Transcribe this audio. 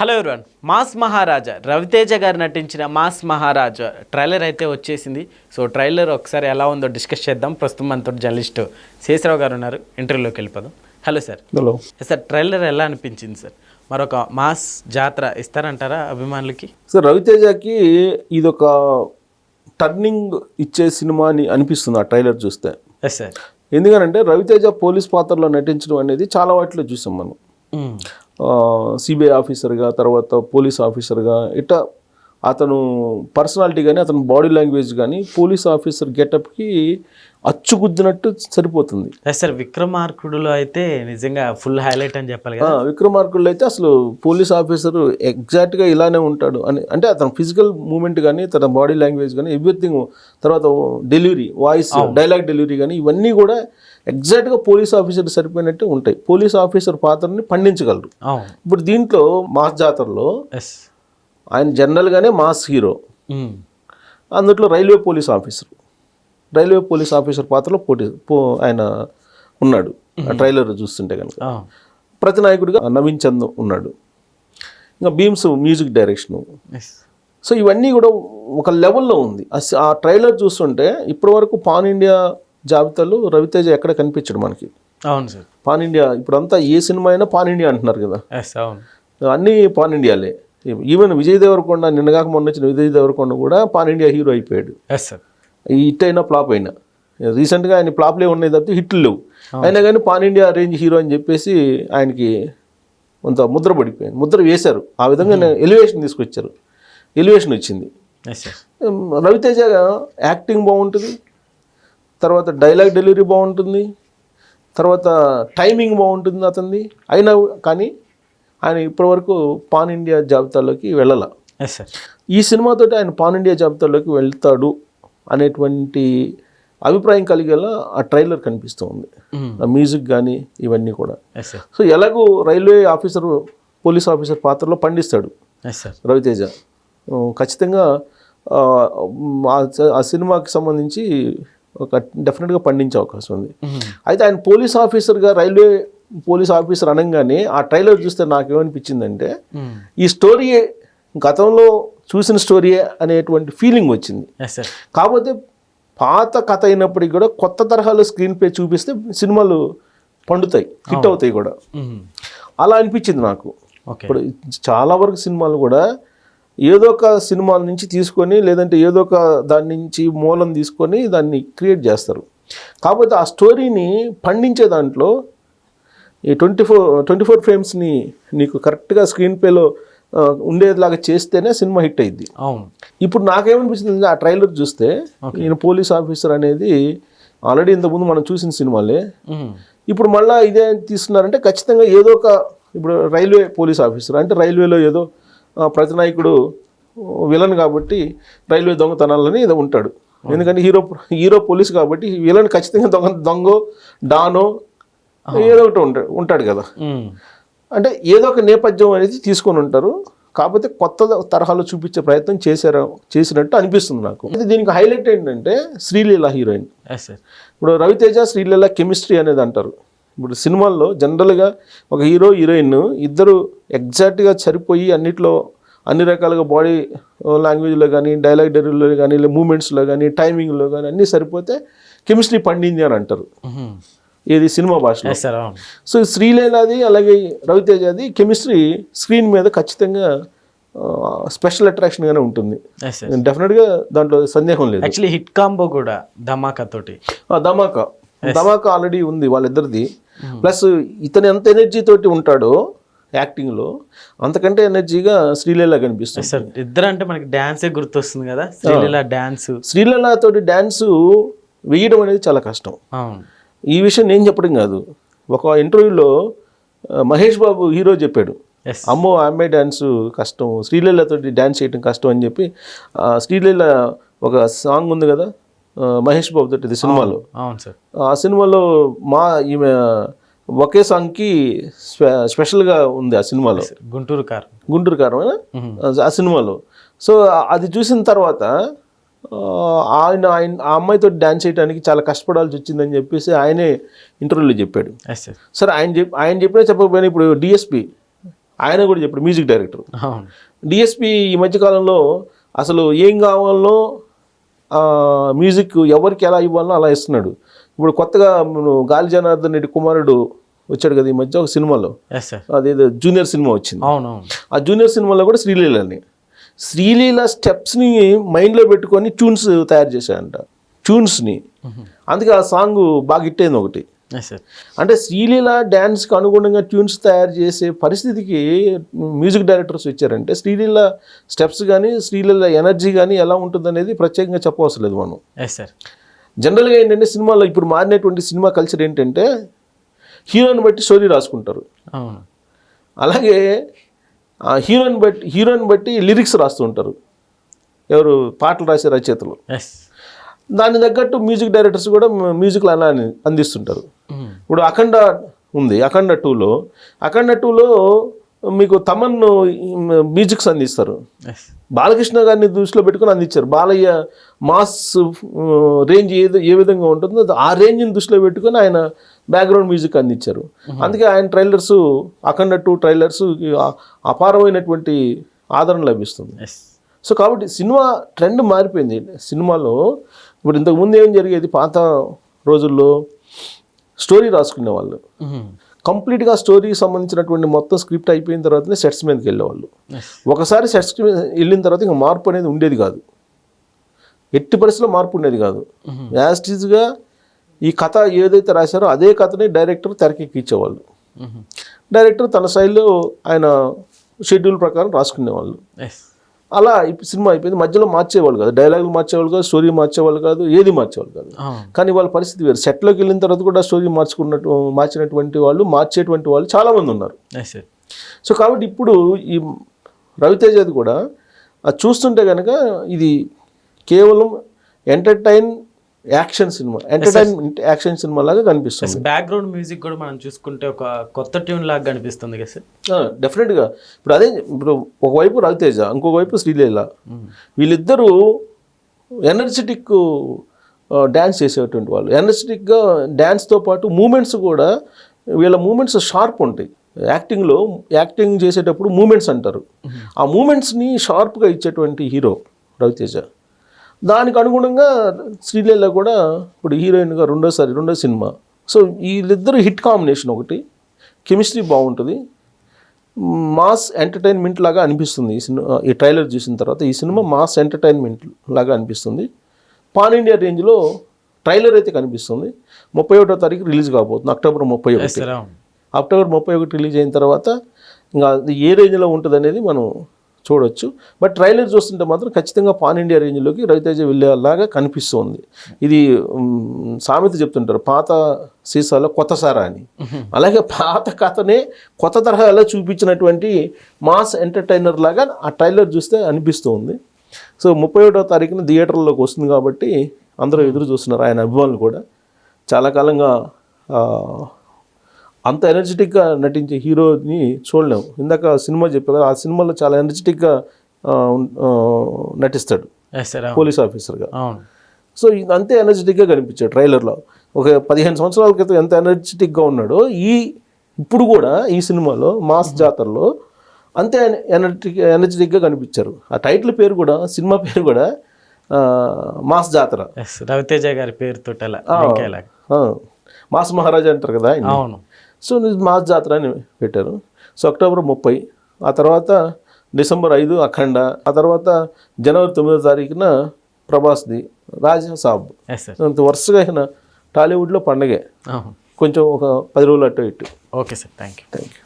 Hello everyone mass Maharaja Raviteja గారు నటించిన mass మహారాజా trailer అయితే వచ్చేసింది. సో ట్రైలర్ ఒకసారి ఎలా ఉందో డిస్కస్ చేద్దాం. ప్రస్తుతం మనతో జర్నలిస్ట్ శేషరావు గారు ఉన్నారు. ఇంటర్వ్యూలోకి వెళ్ళిపోదాం. Hello sir. Hello. Sir trailer ఎలా అనిపించింది సార్? మరొక మాస్ జాతర ఇస్తారంటారా అభిమానులకి? సార్ రవితేజకి ఇది ఒక టర్నింగ్ ఇచ్చే సినిమా అని అనిపిస్తుంది ఆ ట్రైలర్ చూస్తే. ఎస్ సార్ ఎందుకనంటే రవితేజ పోలీస్ పాత్రలో నటించడం అనేది చాలా వాటిలో చూసాం మనం. సిబిఐ ఆఫీసర్గా తర్వాత పోలీస్ ఆఫీసర్గా ఇట్లా అతను పర్సనాలిటీ కానీ అతని బాడీ లాంగ్వేజ్ కానీ పోలీస్ ఆఫీసర్ గెటప్కి అచ్చుగుద్దినట్టు సరిపోతుంది. సార్ విక్రమార్కుడులో అయితే నిజంగా ఫుల్ హైలైట్ అని చెప్పాలి కదా? ఆ, విక్రమార్కుల్లో అయితే అసలు పోలీస్ ఆఫీసర్ ఎగ్జాక్ట్గా ఇలానే ఉంటాడు అని అంటే అతని ఫిజికల్ మూమెంట్ కానీ తన బాడీ లాంగ్వేజ్ కానీ ఎవ్రీథింగ్ తర్వాత డెలివరీ వాయిస్ డైలాగ్ డెలివరీ కానీ ఇవన్నీ కూడా ఎగ్జాక్ట్గా పోలీస్ ఆఫీసర్ సరిపోయినట్టు ఉంటాయి. పోలీస్ ఆఫీసర్ పాత్రని పండించగలరు. ఇప్పుడు దీంట్లో మాస్ జాతరలో ఆయన జనరల్గానే మాస్ హీరో. అందుట్లో railway police officer. Railway police officer పాత్రలో పోటీ పో ఆయన ఉన్నాడు. ఆ ట్రైలర్ చూస్తుంటే కనుక ప్రతి నాయకుడిగా నవీన్ చంద్ ఉన్నాడు. ఇంకా బీమ్స్ మ్యూజిక్ డైరెక్షను. సో ఇవన్నీ కూడా ఒక లెవెల్లో ఉంది. ఆ ట్రైలర్ చూస్తుంటే ఇప్పటి వరకు పాన్ ఇండియా జాబితాలో రవితేజ ఎక్కడ కనిపించడు మనకి. అవును సార్. పాన్ ఇండియా ఇప్పుడంతా ఏ సినిమా అయినా పాన్ ఇండియా అంటున్నారు కదా. అన్నీ పాన్ ఇండియాలే. ఈవెన్ విజయ్ దేవరకొండ నిన్నగాక మొన్న వచ్చిన విజయ్ దేవరకొండ కూడా పాన్ ఇండియా హీరో అయిపోయాడు. హిట్ అయినా ఫ్లాప్ అయినా. రీసెంట్గా ఆయన ఫ్లాప్లే ఉన్నాయి తప్పితే హిట్లు లేవు. అయినా కానీ పాన్ ఇండియా రేంజ్ హీరో అని చెప్పేసి ఆయనకి కొంత ముద్ర పడిపోయింది. ముద్ర వేశారు. ఆ విధంగా ఎలివేషన్ తీసుకొచ్చారు. ఎలివేషన్ వచ్చింది. ఉమ్, రవితేజ యాక్టింగ్ బాగుంటుంది. తర్వాత డైలాగ్ డెలివరీ బాగుంటుంది. తర్వాత టైమింగ్ బాగుంటుంది అతనిది. అయినా కానీ ఆయన ఇప్పటివరకు పాన్ ఇండియా జాబితాలోకి వెళ్ళాల. ఈ సినిమాతోటి ఆయన పాన్ ఇండియా జాబితాలోకి వెళ్తాడు అనేటువంటి అభిప్రాయం కలిగేలా ఆ ట్రైలర్ కనిపిస్తూ ఉంది. ఆ మ్యూజిక్ కానీ ఇవన్నీ కూడా. సో ఎలాగో రైల్వే ఆఫీసర్ పోలీస్ ఆఫీసర్ పాత్రలో పండిస్తాడు రవితేజ. ఖచ్చితంగా ఆ, సినిమాకి సంబంధించి ఒక డెఫినెట్గా పండించే అవకాశం ఉంది. అయితే ఆయన పోలీస్ ఆఫీసర్గా రైల్వే పోలీస్ ఆఫీసర్ అనగానే ఆ ట్రైలర్ చూస్తే నాకేమనిపించిందంటే ఈ స్టోరీయే గతంలో చూసిన స్టోరీయే అనేటువంటి ఫీలింగ్ వచ్చింది. కాకపోతే పాత కథ అయినప్పటికీ కూడా కొత్త తరహాలో స్క్రీన్ ప్లే చూపిస్తే సినిమాలు పండుతాయి హిట్ అవుతాయి కూడా. అలా అనిపించింది నాకు. ఇప్పుడు చాలా వరకు సినిమాలు కూడా ఏదో ఒక సినిమాల నుంచి తీసుకొని లేదంటే ఏదో ఒక దాని నుంచి మూలం తీసుకొని దాన్ని క్రియేట్ చేస్తారు. కాకపోతే ఆ స్టోరీని పండించే దాంట్లో ఈ ట్వంటీ ఫోర్ ట్వంటీ ఫోర్ ఫ్రేమ్స్ని నీకు కరెక్ట్గా స్క్రీన్ ప్లేలో ఆ, ఉండేలాగా చేస్తేనే సినిమా హిట్ అయింది అవును. ఇప్పుడు నాకేమనిపిస్తుంది ఆ ట్రైలర్ చూస్తే ఈయన పోలీస్ ఆఫీసర్ అనేది ఆల్రెడీ ఇంతకుముందు మనం చూసిన సినిమాలే. ఇప్పుడు మళ్ళీ ఇదే తీస్తున్నారంటే ఖచ్చితంగా ఏదో ఒక ఇప్పుడు రైల్వే పోలీస్ ఆఫీసర్ అంటే రైల్వేలో ఏదో ఆ, ప్రతి నాయకుడు విలన్ కాబట్టి రైల్వే దొంగతనాలని ఏదో ఉంటాడు. ఎందుకంటే హీరో హీరో పోలీస్ కాబట్టి విలన్ ఖచ్చితంగా దొంగ దొంగో డానో ఏదో ఒకటి ఉంటాడు ఉంటాడు కదా. అంటే ఏదో ఒక నేపథ్యం అనేది తీసుకొని ఉంటారు. కాకపోతే కొత్త తరహాలో చూపించే ప్రయత్నం చేశారు చేసినట్టు అనిపిస్తుంది నాకు. అయితే దీనికి హైలైట్ ఏంటంటే శ్రీలీల హీరోయిన్. ఇప్పుడు రవితేజ శ్రీలీల కెమిస్ట్రీ అనేది అంటారు. ఇప్పుడు సినిమాల్లో జనరల్గా ఒక హీరో హీరోయిన్ ఇద్దరు ఎగ్జాక్ట్గా సరిపోయి అన్నిట్లో అన్ని రకాలుగా బాడీ లాంగ్వేజ్లో కానీ డైలాగ్ డెలివరీలో కానీ లేదా మూమెంట్స్లో కానీ టైమింగ్లో కానీ అన్నీ సరిపోతే కెమిస్ట్రీ పండింది అని అంటారు. ఏది సినిమా భాషలో. సో శ్రీలీలాది అలాగే రవితేజది కెమిస్ట్రీ స్క్రీన్ మీద ఖచ్చితంగా స్పెషల్ అట్రాక్షన్గానే ఉంటుంది. ఎస్ సార్ డెఫినెట్గా దాంట్లో సందేహం లేదు. యాక్చువల్లీ హిట్ కాంబో కూడా ధమాకా తోటి. ఆ, ధమాకా. ధమాకా ఆల్రెడీ ఉంది వాళ్ళిద్దరిది. ప్లస్ ఇతను ఎంత ఎనర్జీ తోటి ఉంటాడో యాక్టింగ్లో అంతకంటే ఎనర్జీగా శ్రీలీల కనిపిస్తుంది. సార్ ఇద్దరు అంటే మనకి డాన్సే గుర్తొస్తుంది కదా? శ్రీలీల డాన్స్ శ్రీలీల తోటి డ్యాన్సు వేయడం అనేది చాలా కష్టం. అవును. ఈ విషయం నేను చెప్పడం కాదు. ఒక ఇంటర్వ్యూలో మహేష్ బాబు హీరో చెప్పాడు. అమ్మో ఆ అమ్మాయి డ్యాన్స్ కష్టం శ్రీలీలతో డ్యాన్స్ చేయడం కష్టం అని చెప్పి శ్రీలీల ఒక సాంగ్ ఉంది కదా మహేష్ బాబు తోటి సినిమాలో. అవును సార్. ఆ సినిమాలో మా ఈమె ఒకే సాంగ్కి స్పె స్పెషల్గా ఉంది ఆ సినిమాలో. గుంటూరు కార్. గుంటూరు కారమేనా ఆ సినిమాలో. సో అది చూసిన తర్వాత ఆయన ఆయన ఆ అమ్మాయితో డ్యాన్స్ చేయడానికి చాలా కష్టపడాల్సి వచ్చిందని చెప్పేసి ఆయనే ఇంటర్వ్యూలో చెప్పాడు. సార్ ఆయన చెప్ ఆయన చెప్పినా చెప్పకపోయినా ఇప్పుడు డిఎస్పి ఆయన కూడా చెప్పాడు మ్యూజిక్ డైరెక్టర్ అవును. డిఎస్పి ఈ మధ్యకాలంలో అసలు ఏం కావాలనో ఆ, మ్యూజిక్ ఎవరికి ఎలా ఇవ్వాలనో అలా ఇస్తున్నాడు. ఇప్పుడు కొత్తగా గాలి జనార్దన్ రెడ్డి కుమారుడు వచ్చాడు కదా ఈ మధ్య ఒక సినిమాలో. అదేదో జూనియర్ సినిమా వచ్చింది. ఆ జూనియర్ సినిమాలో కూడా శ్రీలీలని. శ్రీలీల స్టెప్స్ని మైండ్లో పెట్టుకొని ట్యూన్స్ తయారు చేశాడంట ట్యూన్స్ని. అందుకే ఆ సాంగ్ బాగా హిట్ అయింది ఒకటి. అంటే శ్రీలీల డ్యాన్స్కి అనుగుణంగా ట్యూన్స్ తయారు చేసే పరిస్థితికి మ్యూజిక్ డైరెక్టర్స్ వచ్చారంటే శ్రీలీల స్టెప్స్ కానీ శ్రీలీల ఎనర్జీ కానీ ఎలా ఉంటుందనేది ప్రత్యేకంగా చెప్పవసరం లేదు మనం. సార్ జనరల్గా ఏంటంటే సినిమాలో ఇప్పుడు మారినటువంటి సినిమా కల్చర్ ఏంటంటే హీరోని బట్టి స్టోరీ రాసుకుంటారు. అలాగే హీరోని బట్టి హీరోని బట్టి లిరిక్స్ రాస్తుంటారు ఎవరు పాటలు రాసే రచయితలు. దానికి తగ్గట్టు మ్యూజిక్ డైరెక్టర్స్ కూడా మ్యూజిక్లు అలా అని- అందిస్తుంటారు. ఇప్పుడు అఖండ ఉంది అఖండ టూలో. అఖండ టూలో మీకు తమన్ మ్యూజిక్స్ అందిస్తారు. బాలకృష్ణ గారిని దృష్టిలో పెట్టుకొని అందించారు. బాలయ్య మాస్ రేంజ్ ఏదో ఏ విధంగా ఉంటుందో ఆ రేంజ్ని దృష్టిలో పెట్టుకొని ఆయన బ్యాక్గ్రౌండ్ మ్యూజిక్ అందించారు. అందుకే ఆయన ట్రైలర్స్ అఖండ టూ ట్రైలర్స్ అపారమైనటువంటి ఆదరణ లభిస్తుంది. సో కాబట్టి సినిమా ట్రెండ్ మారిపోయింది. సినిమాలో ఇప్పుడు ఇంతకు ముందు ఏం జరిగేది? పాత రోజుల్లో స్టోరీ రాసుకునే వాళ్ళు. కంప్లీట్గా స్టోరీకి సంబంధించినటువంటి మొత్తం స్క్రిప్ట్ అయిపోయిన తర్వాతనే సెట్స్ మీదకి వెళ్ళేవాళ్ళు. ఒకసారి సెట్స్ వెళ్ళిన తర్వాత ఇంకా మార్పు అనేది ఉండేది కాదు. ఎట్టి పరిస్థితుల్లో మార్పు ఉండేది కాదు. యాజ్ టీజ్గా ఈ కథ ఏదైతే రాశారో అదే కథని డైరెక్టర్ తెరకెక్కించేవాళ్ళు డైరెక్టర్ తన శైలిలో ఆయన షెడ్యూల్ ప్రకారం రాసుకునేవాళ్ళు. అలా సినిమా అయిపోయింది. మధ్యలో మార్చేవాళ్ళు కాదు. డైలాగులు మార్చేవాళ్ళు కాదు స్టోరీ మార్చేవాళ్ళు కాదు ఏది మార్చేవాళ్ళు కాదు. కానీ వాళ్ళ పరిస్థితి వేరు. సెట్లోకి వెళ్ళిన తర్వాత కూడా స్టోరీ మార్చుకున్నట్టు మార్చినటువంటి వాళ్ళు మార్చేటువంటి వాళ్ళు చాలామంది ఉన్నారు. సో కాబట్టి ఇప్పుడు ఈ రవితేజది కూడా అది చూస్తుంటే కనుక ఇది కేవలం entertain action cinema entertainment action cinema లాగా కనిపిస్తుంది బ్యాక్గ్రౌండ్ మ్యూజిక్ కూడా మనం చూసుకుంటే ఒక కొత్త ట్యూన్ లాగా కనిపిస్తుంది కదా సార్? డెఫినెట్గా ఇప్పుడు అదే ఇప్పుడు ఒకవైపు రవితేజ ఇంకొక వైపు శ్రీలీల వీళ్ళిద్దరూ ఎనర్జెటిక్ డ్యాన్స్ చేసేటువంటి వాళ్ళు. ఎనర్జెటిక్గా డ్యాన్స్తో పాటు మూమెంట్స్ కూడా వీళ్ళ మూమెంట్స్ షార్ప్ ఉంటాయి. యాక్టింగ్లో యాక్టింగ్ చేసేటప్పుడు మూమెంట్స్ అంటారు. ఆ మూమెంట్స్ని షార్ప్గా ఇచ్చేటువంటి హీరో రవితేజ. దానికి అనుగుణంగా శ్రీలీల కూడా ఇప్పుడు హీరోయిన్గా రెండోసారి రెండో సినిమా. సో వీళ్ళిద్దరు హిట్ కాంబినేషన్ ఒకటి. కెమిస్ట్రీ బాగుంటుంది. మాస్ ఎంటర్టైన్మెంట్ లాగా అనిపిస్తుంది ఈ సినిమా ఈ ట్రైలర్ చూసిన తర్వాత. ఈ సినిమా మాస్ ఎంటర్టైన్మెంట్ లాగా అనిపిస్తుంది. పాన్ ఇండియా రేంజ్లో ట్రైలర్ అయితే కనిపిస్తుంది. ముప్పై ఒకటో తారీఖు రిలీజ్ కాబోతుంది అక్టోబర్ ముప్పై ఒకటి. అక్టోబర్ ముప్పై ఒకటి రిలీజ్ అయిన తర్వాత ఇంకా ఏ రేంజ్లో ఉంటుంది అనేది మనం చూడొచ్చు. బట్ ట్రైలర్ చూస్తుంటే మాత్రం ఖచ్చితంగా పాన్ ఇండియా రేంజ్లోకి రవితేజ వెళ్ళేలాగా కనిపిస్తుంది. ఇది సామెత చెప్తుంటారు పాత సీసాలో కొత్త సారా అని. అలాగే పాత కథనే కొత్త తరహాలో చూపించినటువంటి మాస్ ఎంటర్టైనర్ లాగా ఆ ట్రైలర్ చూస్తే అనిపిస్తూ ఉంది సో ముప్పై ఒకటో తారీఖున థియేటర్లోకి వస్తుంది కాబట్టి అందరూ ఎదురు చూస్తున్నారు ఆయన అభిమానులు కూడా. చాలా కాలంగా అంత ఎనర్జెటిక్గా నటించే హీరోని చూడలేము ఇందాక సినిమా చెప్పా కదా ఆ సినిమాలో చాలా ఎనర్జెటిక్గా నటిస్తాడు. పోలీస్ ఆఫీసర్గా. సో ఇది అంతే ఎనర్జెటిక్గా కనిపించాడు ట్రైలర్లో. ఒక పదిహేను సంవత్సరాల క్రితం ఎంత ఎనర్జెటిక్గా ఉన్నాడో ఈ ఇప్పుడు కూడా ఈ సినిమాలో మాస్ జాతరలో అంతే ఎనర్జెటిక్ ఎనర్జెటిక్గా కనిపించారు. ఆ టైటిల్ పేరు కూడా సినిమా పేరు కూడా మాస్ జాతర. రవితేజ గారి పేరుతో మాస్ మహారాజా అంటారు కదా అవును. సో మాస్ జాతర అని పెట్టారు. సో అక్టోబర్ ముప్పై ఆ తర్వాత డిసెంబర్ ఐదు అఖండ ఆ తర్వాత జనవరి తొమ్మిదో తారీఖున ప్రభాస్ది రాజా సాబ్. అంత వరుసగా అయిన టాలీవుడ్లో పండగే. కొంచెం ఒక పది రోజులు అటు ఇటు. Okay sir thank you thank you